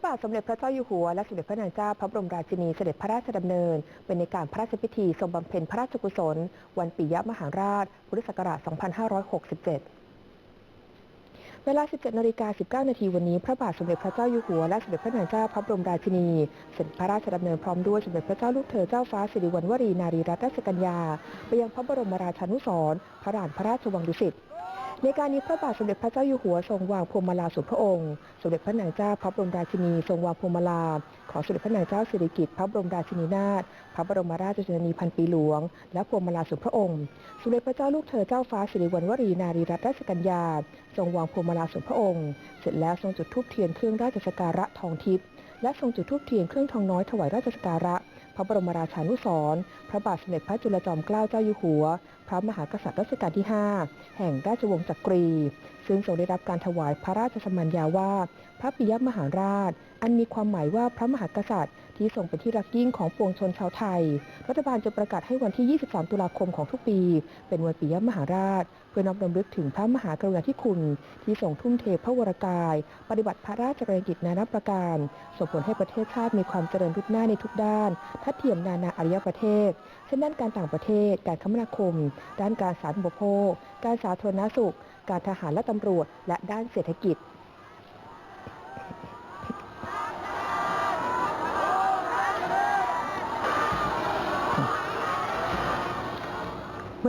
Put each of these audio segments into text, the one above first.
ระบาทสมเด็จพระเจ้าอยู่หัวและสมเด็จพระนางเจ้าพระบรมราชินีเสด็จพระราชดำเนิน เป็นในการพระราชพิธีทรงบำเพ็ญพระราชกุศล วันปิยมหาราช พุทธศักราช 2567เวลา 17นาฬิกา 19 นาทีวันนี้ พระบาทสมเด็จพระเจ้าอยู่หัว และสมเด็จพระนางเจ้าพระบรมราชินี เสด็จพระราชดำเนินพร้อมด้วยสมเด็จพระเจ้าลูกเธอเจ้าฟ้าสิริวัณวรีนารีรัตนราชกัญญา ไปยังพระบรมราชานุสรณ์พระลานพระราชวังดุสิต ในการนี้พระบาทสมเด็จพระเจ้าอยู่หัวทรงวางพวงมาลาส่วนพระองค์ สมเด็จพระนางเจ้าพระบรมราชินีทรงวางพวงมาลา ของสมเด็จพระนางเจ้าสิริกิติ์พระบรมราชินีนาถ พระบรมราชชนนีพันปีหลวง และพวงมาลาส่วนพระองค์ สมเด็จพระเจ้าลูกเธอเจ้าฟ้าสิริวัณวรีนารีรัตนราชกัญญา ทรงวางพวงมาลาส่วนพระองค์ เสร็จแล้วทรงจุดธูปเทียนเครื่องราชสักการะทองทิพย์ และทรงจุดธูปเทียนเครื่องทองน้อยถวายราชสักการะ พระบรมราชานุสรณ์พระบาทสมเด็จพระจุลจอมเกล้าเจ้าอยู่หัว ระมหากษัตริย์รัชกาลที่ 5 แห่งราชวงศ์จักรี ซึ่งทรงได้รับการถวายพระราชสมัญญาว่า พระปิยมหาราช อันมีความหมายว่าพระมหากษัตริย์ ที่ทรงเป็นที่รักยิ่งของปวงชนชาวไทย รัฐบาลจะประกาศให้วันที่ 23 ตุลาคมของทุกปี เป็นวันปิยมหาราช เพื่อน้อมรำลึกถึงพระมหากรุณาธิคุณ ที่ทรงทุ่มเทพระวรกาย ปฏิบัติพระราชกรณียกิจนานาประการ ส่งผลให้ประเทศชาติมีความเจริญรุ่งหน้าในทุกด้านทัดเทียมนานาอารยประเทศเช่นด้านการต่างประเทศ การคมนาคม ด้านการสาธารณูปโภค การสาธารณสุข การทหารและตำรวจ และด้านเศรษฐกิจ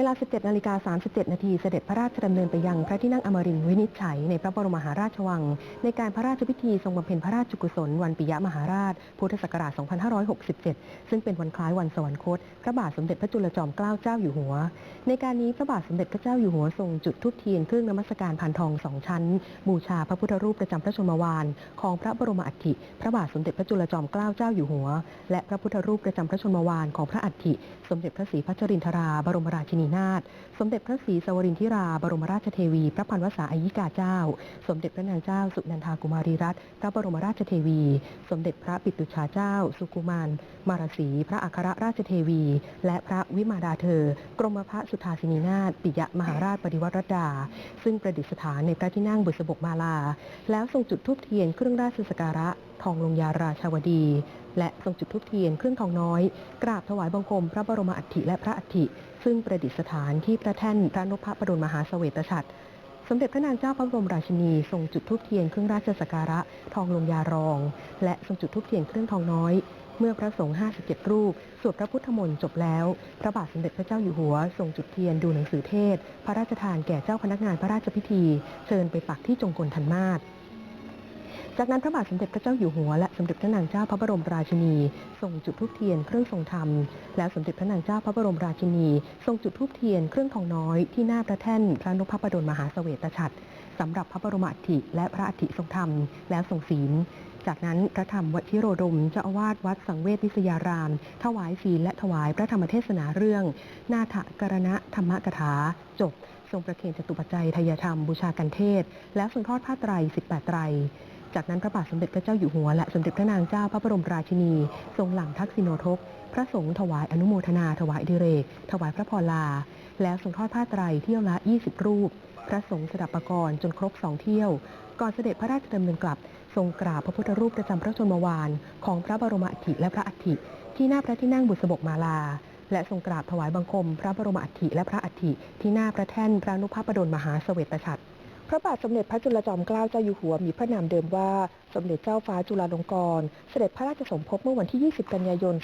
ลา 17 นาฬิกา 37 นาทีเสด็จพระราชดำเนินไปยังพระที่นั่งอมรินทร์วินิจฉัยในพระบรมมหาราชวัง ในการพระราชพิธีทรงบำเพ็ญพระราชกุศล วันปิยมหาราช พุทธศักราช 2567 ซึ่งเป็นวันคล้ายวันสวรรคต พระบาทสมเด็จพระจุลจอมเกล้าเจ้าอยู่หัว ในการนี้พระบาทสมเด็จพระเจ้าอยู่หัวทรงจุดธูปเทียนเครื่องนมัสการผ่านทองสองชั้น บูชาพระพุทธรูปประจำพระชนมวานของพระบรมอัฐิ พระบาทสมเด็จพระจุลจอมเกล้าเจ้าอยู่หัว และพระพุทธรูปประจำพระชนมวานของพระอัฐิ สมเด็จพระศรีพัชรินทราบรมราชินีนาถสมเด็จพระศรีสวรินทิรา บรมราชเทวี พระพันวษาอายิกาเจ้า สมเด็จพระนางเจ้า สุนันทากุมารีรัตน์พระบรมราชเทวี สมเด็จพระปิตุชาเจ้า สุกุมาร มารสี พระอัครราชเทวี และพระวิมาดาเธอ กรมพระสุทาสินีนาถปิยมหาราชปฏิวัติรดา ซึ่งประดิษฐานในพระที่นั่งบุษบกมาลา แล้วทรงจุดธูปเทียนเครื่องราชสักการะทองลงยาราชาวดี และทรงจุดธูปเทียนเครื่องทองน้อย กราบถวายบังคมพระบรมอัฐิและพระอัฐิ ซึ่งประดิษฐานที่พระแท่นพระนพประดลมหาเสวตฉัตรสมเด็จพระนางเจ้าพระบรมราชินีทรงจุดธูปเทียนเครื่องราชสักการะทองลงยารอง และทรงจุดธูปเทียนเครื่องทองน้อย เมื่อพระสงฆ์ 57 รูป สวดพระพุทธมนต์จบแล้ว พระบาทสมเด็จพระเจ้าอยู่หัว ทรงจุดเทียนดูหนังสือเทศ พระราชทานแก่เจ้าพนักงานพระราชพิธี เชิญไปปักที่จงกลทันมาศ จากนั้นพระบาทสมเด็จพระเจ้าอยู่หัวและสมเด็จพระนางเจ้าพระบรมราชินีทรงจุดธูปเทียนเครื่องทรงธรรม แล้วสมเด็จพระนางเจ้าพระบรมราชินี ทรงจุดธูปเทียนเครื่องทองน้อยที่หน้าพระแท่นพระนพประดลมหาเสวตฉัตรสำหรับพระบรมอัฐิและพระอัฐิทรงธรรมแล้วทรงศีลจากนั้นพระธรรมวชิโรดมเจ้าอาวาสวัดสังเวชวิทยาราม ถวายศีลและถวายพระธรรมเทศนาเรื่อง นาถกรณะธรรมกถา จบ ทรงประเคนจตุปัจจัยทายธรรมบูชากันเทศ แล้วทรงทอดผ้าไตร 18 ไตร จากนั้นพระบาทสมเด็จพระเจ้าอยู่หัวและสมเด็จพระนางเจ้าพระบรมราชินี ทรงหลั่งทักษิโนทก พระสงฆ์ถวายอนุโมทนา ถวายดิเรก ถวายพระพรลา แล้วทรงทอดผ้าไตรเที่ยวละ 20 รูป พระสงฆ์สดับประกรณ์จนครบสองเที่ยว ก่อนเสด็จพระราชดำเนินกลับ ทรงกราบพระพุทธรูปประจำพระชนมวาน ของพระบรมอัฐิและพระอัฐิ ที่หน้าพระที่นั่งบุษบกมาลา และทรงกราบถวายบังคม พระบรมอัฐิและพระอัฐิที่หน้าพระแท่นพระนุภาพดลมหาเสวตฉัตร ระบาทสมเด็จพระจุลจอมเกล้าเจ้าอยู่หัวมีพระนามเดิมว่า สมเด็จเจ้าฟ้าจุฬาลงกรณ์เสด็จพระราชสมภพเมื่อวันที่ 20 กันยายน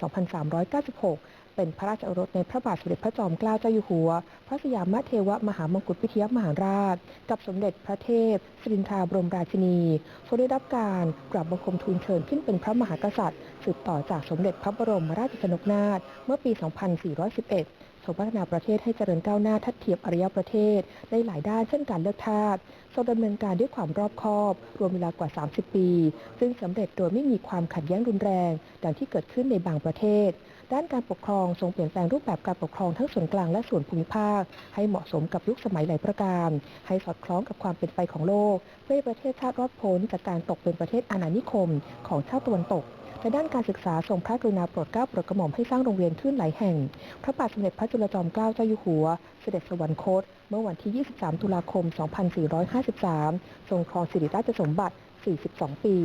2396 เป็นพระราชโอรสในพระบาทสมเด็จพระจอมเกล้าเจ้าอยู่หัว พระสยามเทวมหามงกุฎวิทยามหาราช กับสมเด็จพระเทพสิรินทราบรมราชินีทรงได้รับการกราบบังคมทูลเชิญขึ้นเป็นพระมหากษัตริย์ สืบต่อจากสมเด็จพระบรมราชชนกนาถเมื่อปี 2411 ทรงพัฒนาประเทศให้เจริญก้าวหน้าทัดเทียมอารยประเทศในหลายด้านเช่นการเลือกทาสทรงดำเนินการด้วยความรอบคอบ รวมเวลากว่า 30 ปี ซึ่งสำเร็จโดยไม่มีความขัดแย้งรุนแรง ดังที่เกิดขึ้นในบางประเทศ ด้านการปกครองทรงเปลี่ยนแปลงรูปแบบการปกครองทั้งส่วนกลางและส่วนภูมิภาค ให้เหมาะสมกับยุคสมัยหลายประการ ให้สอดคล้องกับความเป็นไปของโลกเพื่อประเทศชาติรอดพ้นจากการตกเป็นประเทศอาณานิคม ของชาติตะวันตก ในด้านการศึกษาทรงพระกรุณาโปรดเกล้าโปรดกระหม่อมให้สร้างโรงเรียนขึ้นหลายแห่ง พระบาทสมเด็จพระจุลจอมเกล้าเจ้าอยู่หัว เสด็จสวรรคต เมื่อวันที่ 23 ตุลาคม 2453 ทรงครองสิริราชสมบัติ 42 ปี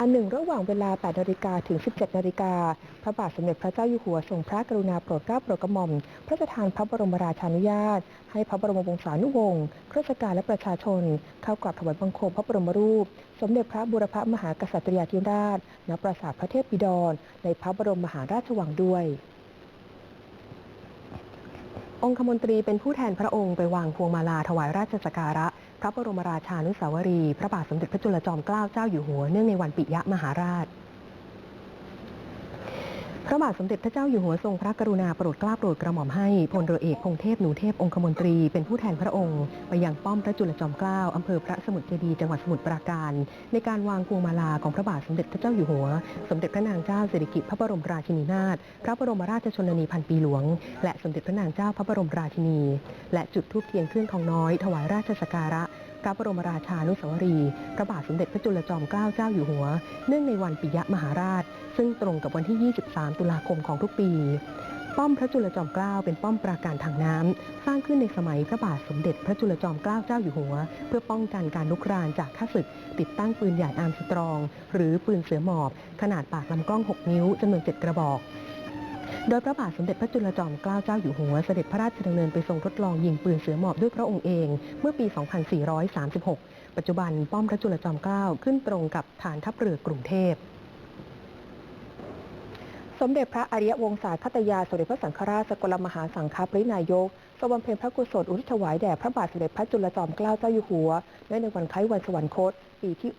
อันหนึ่งระหว่างเวลา 8นาฬิกาถึง 17นาฬิกา พระบาทสมเด็จพระเจ้าอยู่หัวทรงพระกรุณาโปรดเกล้าโปรดกระหม่อม พระราชทานพระบรมราชานุญาต ให้พระบรมวงศานุวงศ์ข้าราชการและประชาชน เข้ากราบถวายบังคมพระบรมรูป สมเด็จพระบุรพมหากษัตริยาธิราช ณ ปราสาทพระเทพบิดร ในพระบรมมหาราชวังด้วย องคมนตรีเป็นผู้แทนพระองค์ไปวางพวงมาลาถวายราชสักการะ พระบรมราชานุสาวรีย์พระบาทสมเด็จพระจุลจอมเกล้าเจ้าอยู่หัวเนื่องในวันปิยมหาราช พระบาทสมเด็จพระเจ้าอยู่หัวทรงพระกรุณาโปรดเกล้าโปรดกระหม่อมให้พลเรือเอกพงเทพหนูเทพองคมนตรีเป็นผู้แทนพระองค์ไปยังป้อมพระจุลจอมเกล้าอำเภอพระสมุทรเจดีจังหวัดสมุทรปราการ ในการวางพวงมาลาของพระบาทสมเด็จพระเจ้าอยู่หัว สมเด็จพระนางเจ้าสิริกิติ์พระบรมราชินีนาถพระบรมราชชนนีพันปีหลวง และสมเด็จพระนางเจ้าพระบรมราชินี และจุดธูปเทียนเครื่องทองน้อย ถวายราชสักการะพระบรมราชานุสาวรี พระบาทสมเด็จพระจุลจอมเกล้าเจ้าอยู่หัว เนื่องในวันปิยมหาราช ซึ่งตรงกับวันที่ 23 ตุลาคมของทุกปี ป้อมพระจุลจอมเกล้าเป็นป้อมปราการทางน้ำ สร้างขึ้นในสมัยพระบาทสมเด็จพระจุลจอมเกล้าเจ้าอยู่หัว เพื่อป้องกันการลุกรานจากข้าศึก ติดตั้งปืนใหญ่อาร์มสตรอง หรือปืนเสือหมอบ ขนาดปากลำกล้อง 6 นิ้วจำนวน 7 กระบอกโดยพระบาทสมเด็จพระจุลจอมเกล้าเจ้าอยู่หัวเสด็จพระราชดำเนินไปทรงทดลองยิงปืนเสือหมอบด้วยพระองค์เอง เมื่อปี 2436 ปัจจุบันป้อมพระจุลจอมเกล้าขึ้นตรงกับฐานทัพเรือกรุงเทพ สมเด็จพระอริยวงศาคตยาสมเด็จพระสังฆราชสกลมหาสังฆปรินายกทรงบำเพ็ญพระกุศลอุทิศถวายแด่พระบาทสมเด็จพระจุลจอมเกล้าเจ้าอยู่หัวเนื่องในวันคล้ายวันสวรรคต ปีที่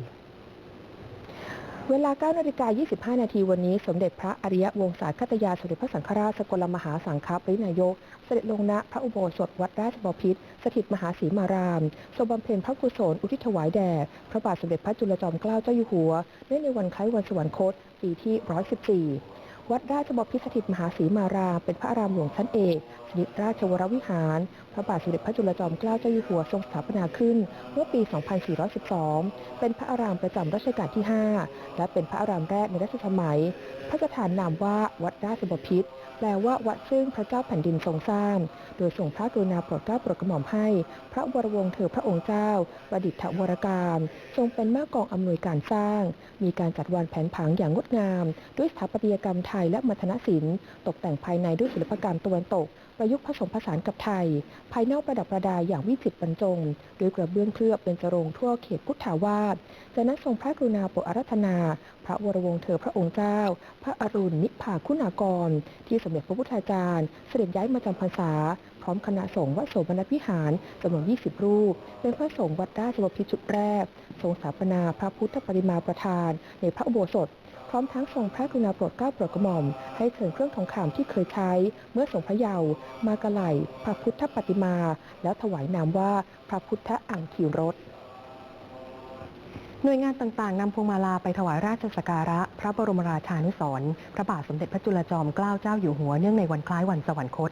114เวลา9นาฬิกา 25 นาทีวันนี้ สมเด็จพระอริยวงศาคตยาสมเด็จพระสังฆราชสกลมหาสังฆปรินายก เสด็จลงณพระอุโบสถวัดราชบพิตรสถิตมหาศรีมารามทรงบำเพ็ญพระกุศลอุทิศถวายแด่พระบาทสมเด็จพระจุลจอมเกล้าเจ้าอยู่หัวเนื่องในวันคล้ายวันสวรรคต ปีที่ 114 วัดราชบพิสถิตมหาศรีมาราม เป็นพระอารามหลวงชั้นเอกสนิทราชวรวิหาร พระบาทสมเด็จพระจุลจอมเกล้าเจ้าอยู่หัวทรงสถาปนาขึ้น เมื่อปี 2412 เป็นพระอารามประจำรัชกาลที่ 5 และเป็นพระอารามแรกในรัชสมัย พระสถานนามว่าวัดราชบพิษ แปลว่าวัดซึ่งพระเจ้าแผ่นดินทรงสร้าง โดยทรงพระกรุณาโปรดเกล้าโปรดกระหม่อมให้ พระวรวงศ์เธอพระองค์เจ้าประดิษฐวรการ ทรงเป็นม่กองอำนวยการสร้าง มีการจัดวางแผนผังอย่างงดงาม ด้วยสถาปัตยกรรมไทยและมัทนศิลป์ตกแต่งภายในด้วยศิลปกรรมตะวันตกประยุกต์ผสมผสานกับไทย ภายนอกประดับประดาอย่างวิจิตรบรรจงโดยกระเบื้องเคลือบเป็นจรงทั่วเขตพุทธาวาสจากนั้นทรงพระกรุณาโปรดอารัธนา พระวรวงศ์เธอพระองค์เจ้า พระอรุณนิพพาคุณากร ที่สมเด็จพระพุทธาจารย์ เสด็จย้ายมาจำพรรษา พร้อมคณะสงฆ์วัดโสมนัสวิหารจำนวน 20 รูป เป็นพระสงฆ์วัดราชบพิตรชุดแรก ทรงสถาปนาพระพุทธปฏิมาประธาน ในพระอุโบสถ พร้อมทั้งทรงพระกรุณาโปรดเกล้าโปรดกระหม่อม ให้เชิญเครื่องทองคำที่เคยใช้ เมื่อทรงพระเยาว์มากระไหลพระพุทธปฏิมา แล้วถวายนามว่าพระพุทธอ่างขีรถ หน่วยงานต่างๆนำพวงมาลาไปถวายราชสักการะ พระบรมราชานุสรณ์พระบาทสมเด็จพระจุลจอมเกล้าเจ้าอยู่หัวเนื่องในวันคล้ายวันสวรรคต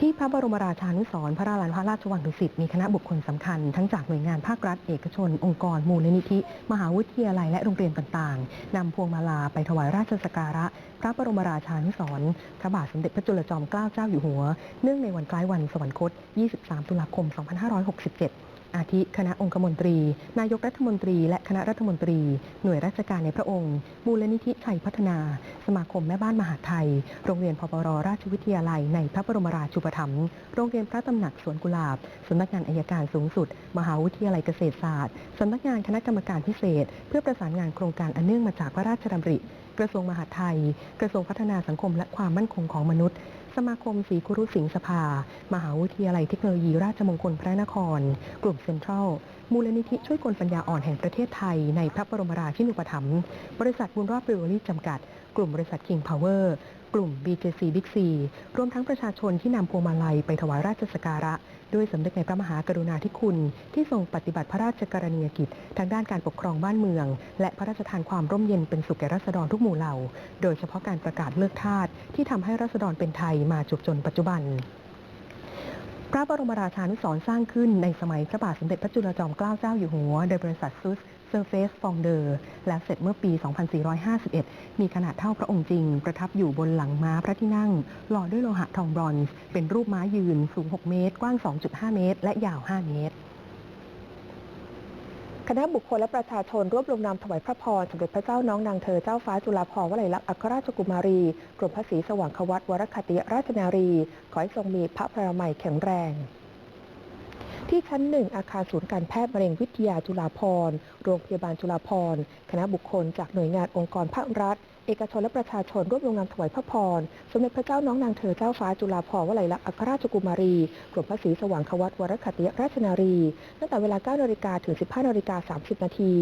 ที่พระบรมราชานุสรณ์พระราชพระราชวังดุสิตมีคณะบุคคลสำคัญ ทั้งจากหน่วยงานภาครัฐเอกชน องค์กร มูลนิธิ มหาวิทยาลัยและโรงเรียนต่างๆนำพวงมาลาไปถวายราชสักการะ พระบรมราชานุสรณ์พระบาทสมเด็จพระจุลจอมเกล้าเจ้าอยู่หัว เนื่องในวันคล้ายวันสวรรคต 23 ตุลาคม 2567อาทิคณะองคมนตรี นายกรัฐมนตรี และคณะรัฐมนตรี หน่วยราชการในพระองค์ มูลนิธิชัยพัฒนา สมาคมแม่บ้านมหาไทย โรงเรียนพปรราชวิทยาลัยในพระบรมราชูปถัมภ์โรงเรียนพระตำหนักสวนกุหลาบสำนักงานอายการสูงสุด มหาวิทยาลัยเกษตรศาสตร์สำนักงานคณะกรรมการพิเศษ เพื่อประสานงานโครงการอันเนื่องมาจากพระราชดำริกระทรวงมหาดไทย กระทรวงพัฒนาสังคมและความมั่นคงของมนุษย์ สมาคมศรีคุรุสิงห์สภา มหาวิทยาลัยเทคโนโลยีราชมงคลพระนคร กลุ่มเซ็นทรัล มูลนิธิช่วยคนปัญญาอ่อนแห่งประเทศไทย ในพระบรมราชินูปถัมภ์บริษัทบุญรอบเบรวอรี่จำกัด กลุ่มบริษัทคิงพาวเวอร์ กลุ่ม BJC Big C รวมทั้งประชาชนที่นำพวงมาลัยไปถวายราชสการะ ด้วยสำนึกในพระมหากรุณาธิคุณ ที่ทรงปฏิบัติพระราชกรณียกิจ ทางด้านการปกครองบ้านเมือง และพระราชทานความร่มเย็นเป็นสุขแก่ราษฎรทุกหมู่เหล่า โดยเฉพาะการประกาศเลือกทาสที่ทำให้ราษฎรเป็นไทยมาจบจนปัจจุบันพระบรมราชานุสรสร้างขึ้นในสมัยพระบาทสมเด็จพระจุลจอมเกล้าเจ้าอยู่หัว โดยบริษัทซุส เซอร์เฟสฟองเดอร์และเสร็จเมื่อปี 2451 มีขนาดเท่าพระองค์จริง ประทับอยู่บนหลังม้าพระที่นั่ง หล่อด้วยโลหะทองบรอนซ์ เป็นรูปม้ายืน สูง 6 เมตร กว้าง 2.5 เมตร และยาว 5 เมตรคณะบุคคลและประชาชนร่วมลงนามถวายพระพรสมเด็จพระเจ้าน้องนางเธอเจ้าฟ้าจุฬาภรณ์วลัยลักษณ์อัครราชกุมารี กรมพระศรีสว่างควัตวรคติราชนารี ขอให้ทรงมีพระพรามัยแข็งแรง ที่ชั้นหนึ่งอาคารศูนย์การแพทย์มะเร็งวิทยาจุฬาภรณ์โรงพยาบาลจุฬาภรณ์คณะบุคคลจากหน่วยงานองค์กรภาครัฐ เอกชนและประชาชนร่วมลงนามถวายพระพร สมเด็จพระเจ้าน้องนางเธอเจ้าฟ้าจุฬาภรณ์วลัยลักษณ์อัครราชกุมารีกรมพระศรีสว่างควัตวรคติยราชนารี ตั้งแต่เวลา9นาฬิกาถึง 15นาฬิกา30 นาที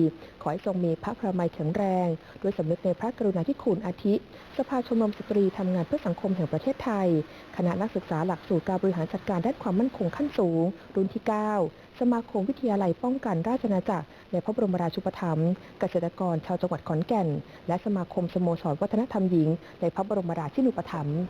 ขอให้ทรงมีพระพรามัยแข็งแรง ด้วยสำนึกในพระกรุณาธิคุณอาทิ สภาชมรมสตรีทำงานเพื่อสังคมแห่งประเทศไทย คณะนักศึกษาหลักสูตรการบริหารจัดการด้านความมั่นคงขั้นสูง รุ่นที่ 9 สมาคมวิทยาลัยป้องกันราชอาณาจักรในพระบรมราชูปถัมภ์เกษตรกรชาวจังหวัดขอนแก่น และสมาคมสโมสรวัฒนธรรมหญิง ในพระบรมราชินูปถัมภ์